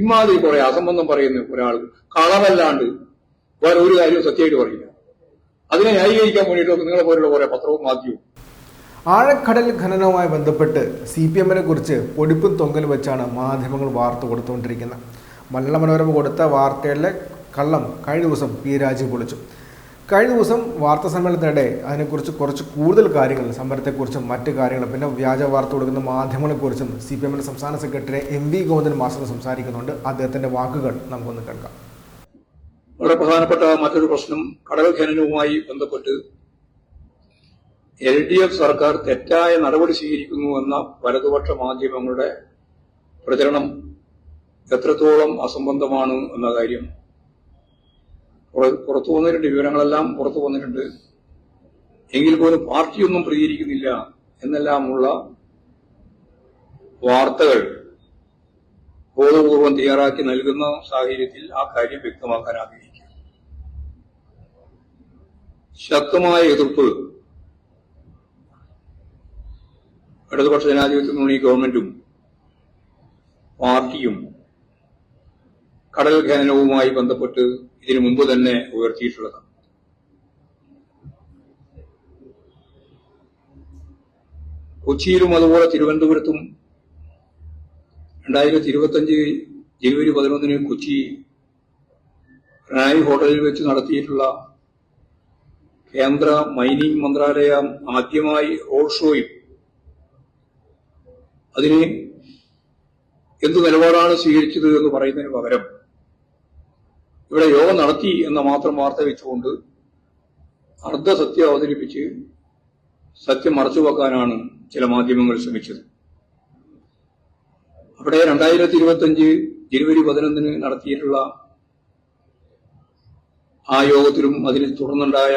ഇമാതിരി കുറെ അസംബന്ധം പറയുന്ന ഒരാൾ കളവല്ലാണ്ട് വേറെ ഒരു കാര്യവും സത്യമായിട്ട് പറയില്ല. അതിനെ ന്യായീകരിക്കാൻ വേണ്ടിയിട്ട് നിങ്ങളെ പോലുള്ള കുറെ പത്രവും മാധ്യമവും. ആഴക്കടൽ ഖനനവുമായി ബന്ധപ്പെട്ട് സി പി എമ്മിനെ കുറിച്ച് പൊടിപ്പും തൊങ്ങലും വെച്ചാണ് മാധ്യമങ്ങൾ വാർത്ത കൊടുത്തുകൊണ്ടിരിക്കുന്നത്. മലയാള മനോരമ കൊടുത്ത വാർത്തയിലെ കള്ളം കഴിഞ്ഞ ദിവസം പി രാജു പൊളിച്ചു. കഴിഞ്ഞ ദിവസം വാർത്താ സമ്മേളനത്തിനിടെ അതിനെക്കുറിച്ച് കുറച്ച് കൂടുതൽ കാര്യങ്ങൾ സമരത്തെക്കുറിച്ചും മറ്റ് കാര്യങ്ങൾ പിന്നെ വ്യാജ വാർത്ത കൊടുക്കുന്ന മാധ്യമങ്ങളെക്കുറിച്ചും സി പി എമ്മിന്റെ സംസ്ഥാന secretary M V Govindan master സംസാരിക്കുന്നുണ്ട്. അദ്ദേഹത്തിന്റെ വാക്കുകൾ നമുക്കൊന്ന് കേൾക്കാം. വളരെ പ്രധാനപ്പെട്ട മറ്റൊരു പ്രശ്നം കടൽ ഖനനവുമായി ബന്ധപ്പെട്ട് എൽ ഡി എഫ് സർക്കാർ തെറ്റായ നടപടി സ്വീകരിക്കുന്നു എന്ന വലതുപക്ഷ മാധ്യമങ്ങളുടെ പ്രചരണം എത്രത്തോളം അസംബന്ധമാണ് എന്ന കാര്യം പുറത്തു വന്നിട്ടുണ്ട് വിവരങ്ങളെല്ലാം പുറത്തു വന്നിട്ടുണ്ട്. എങ്കിൽ പോലും പാർട്ടിയൊന്നും പ്രതികരിക്കുന്നില്ല എന്നെല്ലാമുള്ള വാർത്തകൾ ബോധപൂർവം തയ്യാറാക്കി നൽകുന്ന സാഹചര്യത്തിൽ ആ കാര്യം വ്യക്തമാക്കാൻ ആഗ്രഹിക്കുക ശക്തമായ എതിർപ്പ് ഇടതുപക്ഷ ജനാധിപത്യ മുന്നണി ഗവൺമെന്റും പാർട്ടിയും കടൽ ഖനനവുമായി ബന്ധപ്പെട്ട് ഇതിനു മുമ്പ് തന്നെ ഉയർത്തിയിട്ടുള്ളതാണ്. കൊച്ചിയിലും അതുപോലെ തിരുവനന്തപുരത്തും രണ്ടായിരത്തി ഇരുപത്തഞ്ച് ജനുവരി പതിനൊന്നിന് കൊച്ചി റായ് ഹോട്ടലിൽ വെച്ച് നടത്തിയിട്ടുള്ള കേന്ദ്ര മൈനിങ് മന്ത്രാലയം ആദ്യമായി റോഡ് ഷോയും അതിന് എന്ത് നിലപാടാണ് സ്വീകരിച്ചത് എന്ന് പറയുന്നതിന് പകരം ഇവിടെ യോഗം നടത്തി എന്ന മാത്രം വാർത്ത വെച്ചുകൊണ്ട് അർദ്ധസത്യം അവതരിപ്പിച്ച് സത്യം മറച്ചുവെക്കാനാണ് ചില മാധ്യമങ്ങൾ ശ്രമിച്ചത്. അവിടെ രണ്ടായിരത്തി ഇരുപത്തിയഞ്ച് ജനുവരി പതിനൊന്നിന് നടത്തിയിട്ടുള്ള ആ യോഗത്തിലും അതിനെ തുടർന്നുണ്ടായ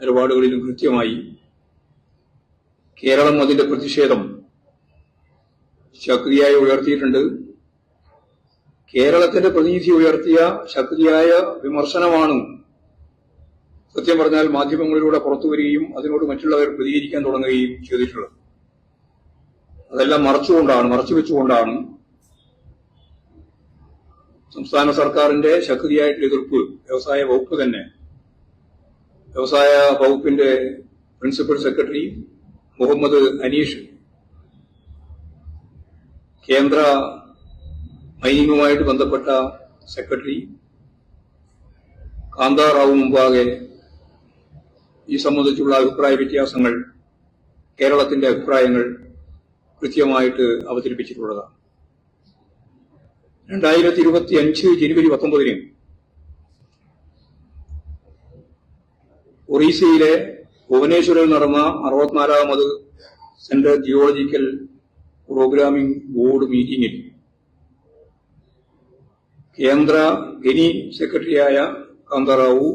നിലപാടുകളിലും കൃത്യമായി കേരളം അതിന്റെ പ്രതിഷേധം ശക്തിയായി ഉയർത്തിയിട്ടുണ്ട്. കേരളത്തിന്റെ പ്രതിനിധി ഉയർത്തിയ ശക്തിയായ വിമർശനമാണ്. സത്യം പറഞ്ഞാൽ മാധ്യമങ്ങളിലൂടെ പുറത്തു വരികയും അതിനോട് മറ്റുള്ളവർ പ്രതികരിക്കാൻ തുടങ്ങുകയും ചെയ്തിട്ടുള്ളത്. അതെല്ലാം മറച്ചുകൊണ്ടാണ് മറച്ചു വെച്ചുകൊണ്ടാണ് സംസ്ഥാന സർക്കാരിന്റെ ശക്തിയായിട്ടുള്ള എതിർപ്പ് വ്യവസായ വകുപ്പ് തന്നെ. വ്യവസായ വകുപ്പിന്റെ പ്രിൻസിപ്പൽ സെക്രട്ടറി മുഹമ്മദ് അനീഷ് കേന്ദ്ര മൈനിങ്ങുമായിട്ട് ബന്ധപ്പെട്ട സെക്രട്ടറി കാന്താറാവു മുമ്പാകെ ഈ സംബന്ധിച്ചുള്ള അഭിപ്രായ വ്യത്യാസങ്ങൾ കേരളത്തിന്റെ അഭിപ്രായങ്ങൾ കൃത്യമായിട്ട് അവതരിപ്പിച്ചിട്ടുള്ളതാണ്. രണ്ടായിരത്തി ഇരുപത്തി അഞ്ച് ജനുവരി പത്തൊമ്പതിന് ഒറീസയിലെ ഭുവനേശ്വറിൽ നടന്ന അറുപത്തിനാലാമത് സെൻട്രൽ ജിയോളജിക്കൽ പ്രോഗ്രാമിംഗ് ബോർഡ് മീറ്റിംഗിൽ കേന്ദ്ര ഖനി സെക്രട്ടറിയായ കാന്തറാവു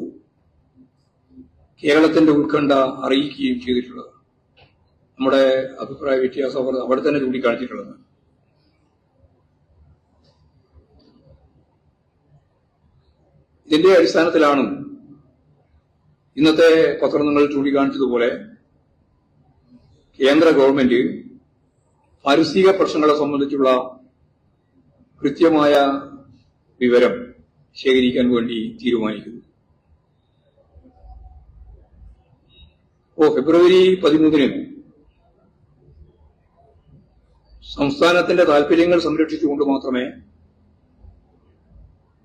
കേരളത്തിന്റെ ഉത്കണ്ഠ അറിയിക്കുകയും ചെയ്തിട്ടുള്ളത്. നമ്മുടെ അഭിപ്രായ വ്യത്യാസം അവർ അവിടെ തന്നെ ചൂണ്ടിക്കാണിച്ചിട്ടുള്ളത്. ഇതിന്റെ അടിസ്ഥാനത്തിലാണ് ഇന്നത്തെ പത്രം നിങ്ങൾ ചൂണ്ടിക്കാണിച്ചതുപോലെ കേന്ദ്ര ഗവൺമെന്റ് പാരിസ്ഥിതിക പ്രശ്നങ്ങളെ സംബന്ധിച്ചുള്ള കൃത്യമായ വിവരം ശേഖരിക്കാൻ വേണ്ടി തീരുമാനിക്കുന്നു. ഓ ഫെബ്രുവരി പതിമൂന്നിന് സംസ്ഥാനത്തിന്റെ താൽപര്യങ്ങൾ സംരക്ഷിച്ചുകൊണ്ട് മാത്രമേ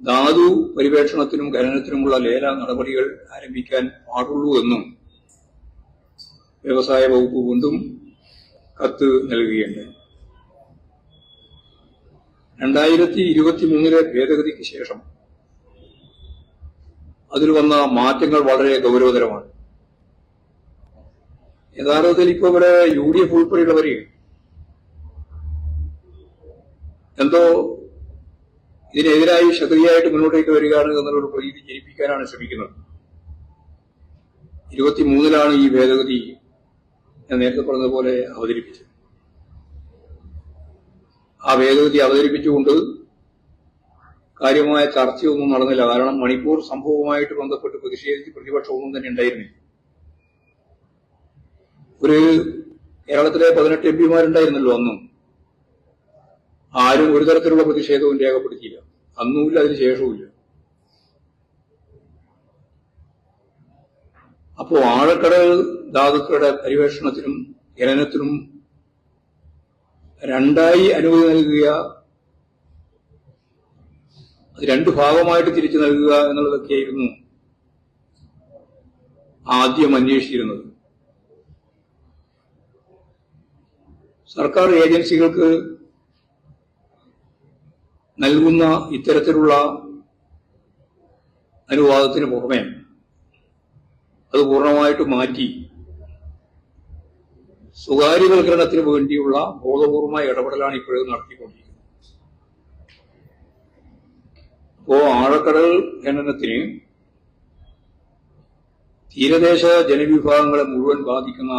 ധാതു പരിവേഷണത്തിനും ഖനനത്തിനുമുള്ള ലേല നടപടികൾ ആരംഭിക്കാൻ പാടുള്ളൂ എന്നും വ്യവസായ വകുപ്പ് വീണ്ടും കത്ത് നൽകുകയുണ്ട് രണ്ടായിരത്തി ഇരുപത്തി മൂന്നിലെ ഭേദഗതിക്ക് ശേഷം അതിൽ വന്ന മാറ്റങ്ങൾ വളരെ ഗൗരവതരമാണ്. യഥാർത്ഥത്തിൽ ഇപ്പൊ ഇവിടെ യു ഡി എഫ് ഉൾപ്പെടെയുള്ളവര് എന്തോ ഇതിനെതിരായി ശക്തിയായിട്ട് മുന്നോട്ടേക്ക് വരികയാണ് എന്നുള്ളൊരു പ്രതീതി ജനിപ്പിക്കാനാണ് ശ്രമിക്കുന്നത്. ഇരുപത്തിമൂന്നിലാണ് ഈ ഭേദഗതി ഞാൻ നേരത്തെ പറഞ്ഞതുപോലെ അവതരിപ്പിച്ചത്. ആ ഭേദഗതി അവതരിപ്പിച്ചുകൊണ്ട് കാര്യമായ ചർച്ചയൊന്നും നടന്നില്ല. കാരണം മണിപ്പൂർ സംഭവവുമായിട്ട് ബന്ധപ്പെട്ട് പ്രതിഷേധിച്ച് പ്രതിപക്ഷം ഒന്നും തന്നെ ഉണ്ടായിരുന്നില്ല. ഒരു കേരളത്തിലെ പതിനെട്ട് എം പിമാരുണ്ടായിരുന്നല്ലോ അന്നും. ആരും ഒരു തരത്തിലുള്ള പ്രതിഷേധവും രേഖപ്പെടുത്തിയില്ല. അന്നുമില്ല അതിന് ശേഷവുമില്ല. അപ്പോ ആഴക്കടൽ ധാതുക്കളുടെ പരിവേഷണത്തിനും ഖനനത്തിനും രണ്ടായി അനുമതി നൽകുക അത് രണ്ട് ഭാഗമായിട്ട് തിരിച്ചു നൽകുക എന്നുള്ളതൊക്കെയായിരുന്നു ആദ്യം അന്വേഷിച്ചിരുന്നത്. സർക്കാർ ഏജൻസികൾക്ക് നൽകുന്ന ഇത്തരത്തിലുള്ള അനുവാദത്തിന് പുറമെ അത് പൂർണമായിട്ട് മാറ്റി സ്വകാര്യവൽക്കരണത്തിന് വേണ്ടിയുള്ള ബോധപൂർവമായ ഇടപെടലാണ് ഇപ്പോഴും നടത്തിക്കൊണ്ടിരിക്കുന്നത്. അപ്പോ ആഴക്കടൽ ഖനനത്തിന് തീരദേശ ജനവിഭാഗങ്ങളെ മുഴുവൻ ബാധിക്കുന്ന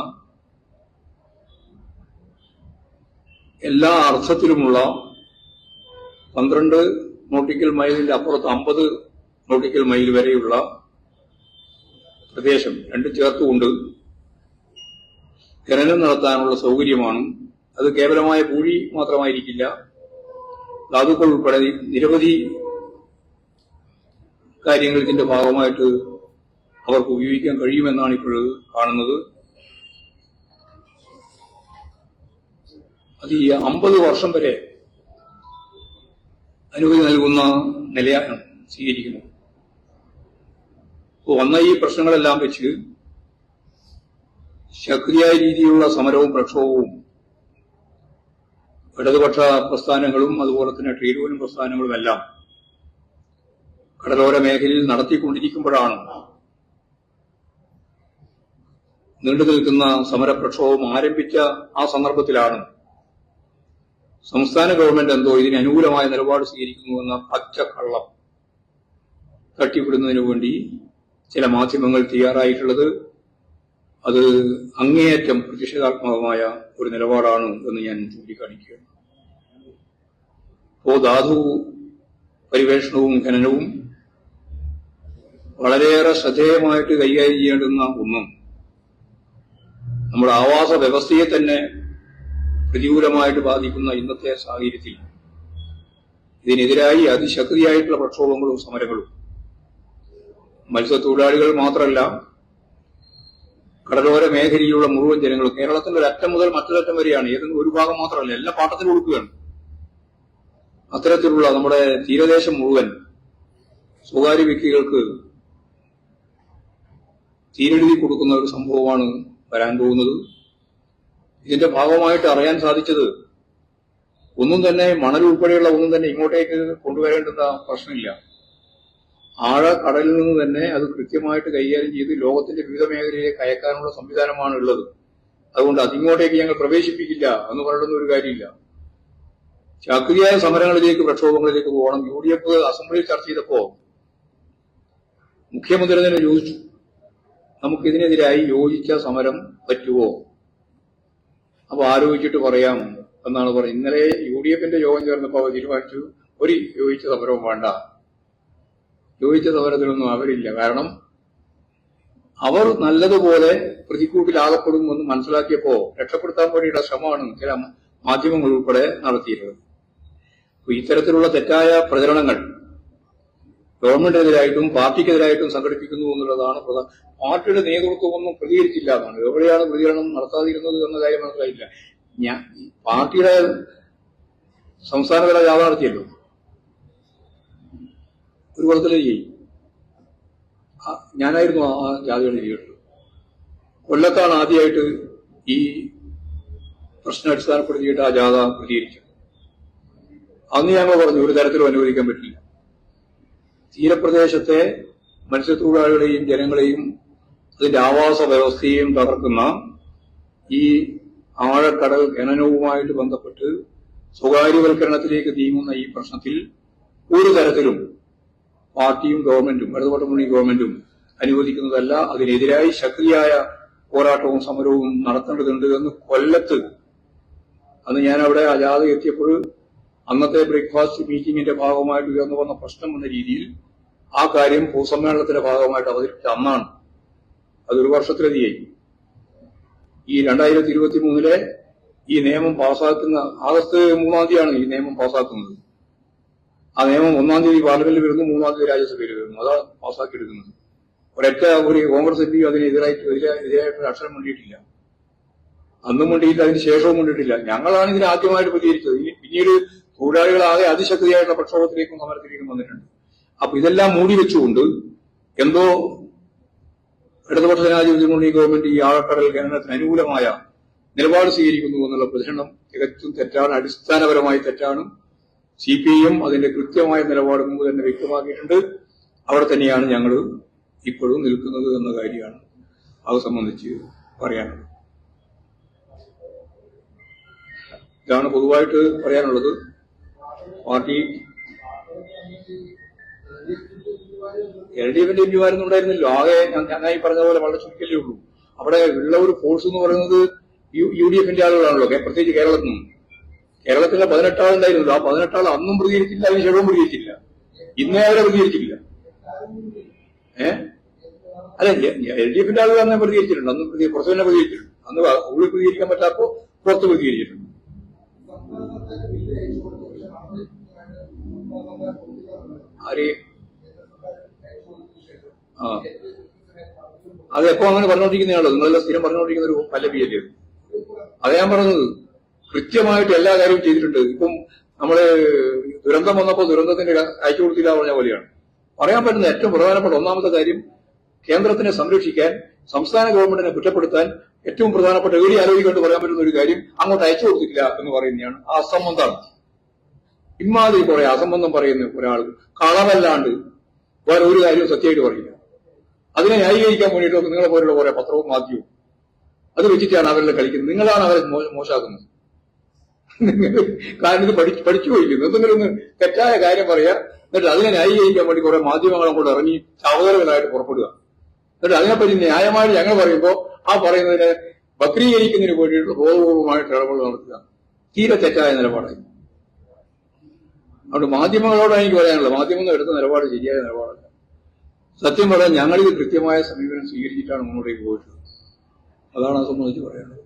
എല്ലാ അർത്ഥത്തിലുമുള്ള പന്ത്രണ്ട് നോട്ടിക്കൽ മൈലിന്റെ അപ്പുറത്ത് അമ്പത് നോട്ടിക്കൽ മൈൽ വരെയുള്ള പ്രദേശം രണ്ടും ചേർത്തുകൊണ്ട് ഖനനം നടത്താനുള്ള സൗകര്യമാണ്. അത് കേവലമായ പൂഴി മാത്രമായിരിക്കില്ല. ധാതുക്കൾ ഉൾപ്പെടെ നിരവധി കാര്യങ്ങൾ ഇതിന്റെ ഭാഗമായിട്ട് അവർക്ക് ഉപയോഗിക്കാൻ കഴിയുമെന്നാണ് ഇപ്പോൾ കാണുന്നത്. അത് ഈ അമ്പത് വർഷം വരെ അനുമതി നൽകുന്ന നിലയാണ് സ്വീകരിക്കുന്നത്. അപ്പോൾ വന്ന ഈ പ്രശ്നങ്ങളെല്ലാം വെച്ച് ശക്തിയായ രീതിയിലുള്ള സമരവും പ്രക്ഷോഭവും ഇടതുപക്ഷ പ്രസ്ഥാനങ്ങളും അതുപോലെ തന്നെ ട്രേഡ് യൂണിയൻ പ്രസ്ഥാനങ്ങളും എല്ലാം കടലോര മേഖലയിൽ നടത്തിക്കൊണ്ടിരിക്കുമ്പോഴാണ് നീണ്ടു നിൽക്കുന്ന സമരപ്രക്ഷോഭം ആരംഭിച്ച ആ സന്ദർഭത്തിലാണ് സംസ്ഥാന ഗവൺമെന്റ് എന്തോ ഇതിന് അനുകൂലമായ നിലപാട് സ്വീകരിക്കുന്നുവെന്ന പച്ചക്കള്ളം തട്ടിവിടുന്നതിനു വേണ്ടി ചില മാധ്യമങ്ങൾ തയ്യാറായിട്ടുള്ളത് അത് അങ്ങേയറ്റം പ്രതിഷേധാത്മകമായ ഒരു നിലപാടാണ് എന്ന് ഞാൻ ചൂണ്ടിക്കാണിക്കുകയാണ്. അപ്പോ ധാതു പരിവേഷണവും ഖനനവും വളരെയേറെ ശ്രദ്ധേയമായിട്ട് കൈകാര്യം ചെയ്യേണ്ടുന്ന ഒന്നും നമ്മുടെ ആവാസ വ്യവസ്ഥയെ തന്നെ പ്രതികൂലമായിട്ട് ബാധിക്കുന്ന ഇന്നത്തെ സാഹചര്യത്തിൽ ഇതിനെതിരായി അതിശക്തിയായിട്ടുള്ള പ്രക്ഷോഭങ്ങളും സമരങ്ങളും മത്സ്യത്തൊഴിലാളികൾ മാത്രമല്ല കടലോര മേഖലയിലുള്ള മുഴുവൻ ജനങ്ങളും കേരളത്തിന്റെ അറ്റം മുതൽ മറ്റൊരറ്റം വരെയാണ്. ഏതെങ്കിലും ഒരു ഭാഗം മാത്രമല്ല എല്ലാ പാട്ടത്തിന് കൊടുക്കുകയാണ് അത്തരത്തിലുള്ള നമ്മുടെ തീരദേശം മുഴുവൻ സ്വകാര്യ വ്യക്തികൾക്ക് തീരെഴുതി കൊടുക്കുന്ന ഒരു സംഭവമാണ് വരാൻ പോകുന്നത്. ഇതിന്റെ ഭാഗമായിട്ട് അറിയാൻ സാധിച്ചത് ഒന്നും തന്നെ മണൽ ഉൾപ്പെടെയുള്ള ഒന്നും തന്നെ ഇങ്ങോട്ടേക്ക് കൊണ്ടുവരേണ്ടുന്ന പ്രശ്നമില്ല. ആഴ കടലിൽ നിന്ന് തന്നെ അത് കൃത്യമായിട്ട് കൈകാര്യം ചെയ്ത് ലോകത്തിന്റെ വിവിധ മേഖലയിലേക്ക് അയക്കാനുള്ള സംവിധാനമാണ് ഉള്ളത് അതുകൊണ്ട് അതിങ്ങോട്ടേക്ക് ഞങ്ങൾ പ്രവേശിപ്പിക്കില്ല എന്ന് പറയുന്ന ഒരു കാര്യമില്ല. ചാക്രിയായ സമരങ്ങളിലേക്ക് പ്രക്ഷോഭങ്ങളിലേക്ക് പോകണം. യു ഡി എഫ് അസംബ്ലിയിൽ ചർച്ച ചെയ്തപ്പോ മുഖ്യമന്ത്രി തന്നെ ചോദിച്ചു നമുക്കിതിനെതിരായി യോജിച്ച സമരം പറ്റുമോ അപ്പൊ ആലോചിച്ചിട്ട് പറയാം എന്നാണ് പറഞ്ഞത്. ഇന്നലെ യു ഡി എഫിന്റെ യോഗം ചേർന്നപ്പോൾ തീരുമാനിച്ചു ഒരു യോജിച്ച സമരവും വേണ്ട. യോജിച്ച സമരത്തിലൊന്നും അവരില്ല. കാരണം അവർ നല്ലതുപോലെ പ്രതിക്കൂട്ടിലാകപ്പെടുമെന്ന് മനസ്സിലാക്കിയപ്പോ രക്ഷപ്പെടുത്താൻ വേണ്ടിയുള്ള ശ്രമമാണ് ചില മാധ്യമങ്ങൾ ഉൾപ്പെടെ നടത്തിയിട്ടുള്ളത് ഇത്തരത്തിലുള്ള തെറ്റായ പ്രചരണങ്ങൾ ഗവൺമെന്റിനെതിരായിട്ടും പാർട്ടിക്കെതിരായിട്ടും സംഘടിപ്പിക്കുന്നു എന്നുള്ളതാണ് പ്രധാന പാർട്ടിയുടെ നേതൃത്വമൊന്നും പ്രതികരിച്ചില്ല എന്നാണ്. എവിടെയാണ് പ്രതികരണം നടത്താതിരുന്നത് എന്ന കാര്യം മനസ്സിലായില്ല ഞാൻ പാർട്ടിയുടെ സംസ്ഥാനതല ജാഥ ഒരു കുളത്തിലെ ചെയ്യും. ഞാനായിരുന്നു ആ ജാഥയുടെ ലീഡർ കൊല്ലത്താണ് ആദ്യമായിട്ട് ഈ പ്രശ്നം അടിസ്ഥാനപ്പെടുത്തിയിട്ട് ആ ജാഥ പ്രതികരിച്ചത്. അന്ന് ഞങ്ങൾ പറഞ്ഞു ഒരു തരത്തിലും അനുവദിക്കാൻ പറ്റില്ല. തീരപ്രദേശത്തെ മത്സ്യത്തൊഴിലാളികളെയും ജനങ്ങളെയും അതിന്റെ ആവാസ വ്യവസ്ഥയെയും തകർക്കുന്ന ഈ ആഴക്കടൽ ഖനനവുമായിട്ട് ബന്ധപ്പെട്ട് സ്വകാര്യവൽക്കരണത്തിലേക്ക് നീങ്ങുന്ന ഈ പ്രശ്നത്തിൽ ഒരു തരത്തിലും പാർട്ടിയും ഗവൺമെന്റും ഇടതുപക്ഷ മുന്നണി ഗവൺമെന്റും അനുവദിക്കുന്നതല്ല. അതിനെതിരായി ശക്തിയായ പോരാട്ടവും സമരവും നടത്തേണ്ടതുണ്ട് എന്ന് കൊല്ലത്ത് അന്ന് ഞാൻ അവിടെ അജാതെ എത്തിയപ്പോൾ അന്നത്തെ ബ്രേക്ക്ഫാസ്റ്റ് മീറ്റിംഗിന്റെ ഭാഗമായിട്ട് ഉയർന്നു വന്ന പ്രശ്നം എന്ന രീതിയിൽ ആ കാര്യം പൊതുസമ്മേളനത്തിന്റെ ഭാഗമായിട്ട് അവതരിപ്പിച്ച അന്നാണ്. അതൊരു വർഷത്തിലധികമായി. ഈ രണ്ടായിരത്തി ഇരുപത്തി മൂന്നിലെ ഈ നിയമം പാസാക്കുന്ന ആഗസ്റ്റ് മൂന്നാം തീയതിയാണ് ഈ നിയമം പാസ്സാക്കുന്നത് ആ നിയമം ഒന്നാം തീയതി പാർലമെന്റിൽ വരുന്നു മൂന്നാം തീയതി രാജ്യസഭയിൽ വരുന്നു. അതാണ് പാസ്സാക്കിയെടുക്കുന്നത്. ഒരൊറ്റ ഒരു കോൺഗ്രസ് എം പി അതിനെതിരായിട്ട് എതിരെ- എതിരായിട്ട് അക്ഷരം വേണ്ടിയിട്ടില്ല അന്നും വേണ്ടിയില്ല അതിന് ശേഷവും വേണ്ടിയിട്ടില്ല ഞങ്ങളാണ് ഇതിന് ആദ്യമായിട്ട് പ്രതികരിച്ചത്. പിന്നീട് തൊഴിലാളികളാകെ അതിശക്തിയായിട്ടുള്ള പ്രക്ഷോഭത്തിലേക്കും സമരത്തിലേക്കും വന്നിട്ടുണ്ട്. അപ്പൊ ഇതെല്ലാം മൂടി വെച്ചുകൊണ്ട് എന്തോ ഇടതുപക്ഷ ജനാധിപത്യ മുന്നണി ഗവൺമെന്റ് ഈ ആഴക്കടൽ ഖനനത്തിന് അനുകൂലമായ നിലപാട് സ്വീകരിക്കുന്നു എന്നുള്ള പ്രചരണം തികച്ചും തെറ്റാണ് അടിസ്ഥാനപരമായി തെറ്റാണ്. സി പി ഐ എം അതിന്റെ കൃത്യമായ നിലപാട് മുമ്പ് തന്നെ വ്യക്തമാക്കിയിട്ടുണ്ട്. അവിടെ തന്നെയാണ് ഞങ്ങൾ ഇപ്പോഴും നിൽക്കുന്നത് എന്ന കാര്യമാണ് അത് സംബന്ധിച്ച് പറയാനുള്ളത്. ഇതാണ് പൊതുവായിട്ട് പറയാനുള്ളത്. പാർട്ടി എൽ ഡി എഫിന്റെ എംപിമാരൊന്നും ഉണ്ടായിരുന്നില്ല ആകെ ഞാൻ ഈ പറഞ്ഞ പോലെ വളരെ ചുരുക്കല്ലേ ഉള്ളൂ. അവിടെ ഉള്ള ഒരു ഫോഴ്സ് എന്ന് പറയുന്നത് യു- ഡി എഫിന്റെ ആളുകളാണല്ലോ. പ്രത്യേകിച്ച് കേരളത്തിൽ നിന്നും കേരളത്തിലെ പതിനെട്ടാൾ ഉണ്ടായിരുന്നു ആ പതിനെട്ടാൾ അന്നും പ്രതികരിച്ചില്ല അതിന് ശേഷവും പ്രതികരിച്ചില്ല. ഇന്നേ അവരെ പ്രതികരിച്ചില്ല ഏ? അല്ല എൽ ഡി എഫിന്റെ ആളുകൾ അന്ന് പ്രതികരിച്ചിട്ടുണ്ട്. അന്ന് പുറത്ത് തന്നെ പ്രതികരിച്ചിട്ടുണ്ട്. അന്ന് ഉള്ളിൽ പ്രതികരിക്കാൻ പറ്റാത്തപ്പോ പുറത്ത് പ്രതികരിച്ചിട്ടുണ്ട്. ആര്? ആ. അത് എപ്പോ അങ്ങനെ പറഞ്ഞുകൊണ്ടിരിക്കുന്നതാണല്ലോ നിങ്ങളെല്ലാം സ്ഥിരം പറഞ്ഞുകൊണ്ടിരിക്കുന്ന ഒരു പല്ലവിയല്ലേ അത്? അത് ഞാൻ പറഞ്ഞത്. കൃത്യമായിട്ട് എല്ലാ കാര്യവും ചെയ്തിട്ടുണ്ട്. ഇപ്പം നമ്മൾ ദുരന്തം വന്നപ്പോൾ ദുരന്തത്തിന്റെ അയച്ചു കൊടുത്തില്ല പറഞ്ഞ പോലെയാണ്. പറയാൻ പറ്റുന്ന ഏറ്റവും പ്രധാനപ്പെട്ട ഒന്നാമത്തെ കാര്യം കേന്ദ്രത്തിനെ സംരക്ഷിക്കാൻ സംസ്ഥാന ഗവൺമെന്റിനെ കുറ്റപ്പെടുത്താൻ ഏറ്റവും പ്രധാനപ്പെട്ട ഏടി ആലോചിക്കൊണ്ട് പറയാൻ പറ്റുന്ന ഒരു കാര്യം അങ്ങോട്ട് അയച്ചു കൊടുത്തിട്ടില്ല എന്ന് പറയുന്നതാണ് ആ അസംബന്ധമാണ് ഇമാതിരി കുറെ അസംബന്ധം പറയുന്ന ഒരാൾ കളവല്ലാണ്ട് വേറെ ഒരു കാര്യവും സത്യമായിട്ട് പറയില്ല അതിനെ ന്യായീകരിക്കാൻ വേണ്ടിയിട്ട് നിങ്ങളെ പോലുള്ള കുറെ പത്രവും മാധ്യമവും അത് വെച്ചിട്ടാണ് അവരെല്ലാം കളിക്കുന്നത്. നിങ്ങളാണ് അവരെ മോശമാക്കുന്നത്. നിങ്ങൾ കാരണം പഠിച്ചു പഠിച്ചു പോയിരിക്കുന്നു. എന്തെങ്കിലും ഒന്ന് തെറ്റായ കാര്യം പറയാ എന്നിട്ട് അതിനെ ന്യായീകരിക്കാൻ വേണ്ടി കുറെ മാധ്യമങ്ങൾ അങ്ങോട്ട് ഇറങ്ങി ചവകരകളായിട്ട് പുറപ്പെടുക. എന്നിട്ട് അതിനെപ്പറ്റി ന്യായമായിട്ട് ഞങ്ങൾ പറയുമ്പോൾ ആ പറയുന്നതിനെ വക്രീകരിക്കുന്നതിന് വേണ്ടിയിട്ട് ബോധപൂർവമായിട്ട് ഇടപെടൽ നടത്തുക. തീരെ തെറ്റായ നിലപാടായി. അതുകൊണ്ട് മാധ്യമങ്ങളോടാണ് എനിക്ക് പറയാനുള്ളത് മാധ്യമങ്ങൾ എടുത്ത നിലപാട് ശരിയായ നിലപാടല്ല. സത്യം പറയാൻ ഞങ്ങളിത് കൃത്യമായ സമീപനം സ്വീകരിച്ചിട്ടാണ് മുന്നോട്ടേക്ക് പോയിട്ടുള്ളത്. അതാണ് അത് സംബന്ധിച്ച് പറയാനുള്ളത്.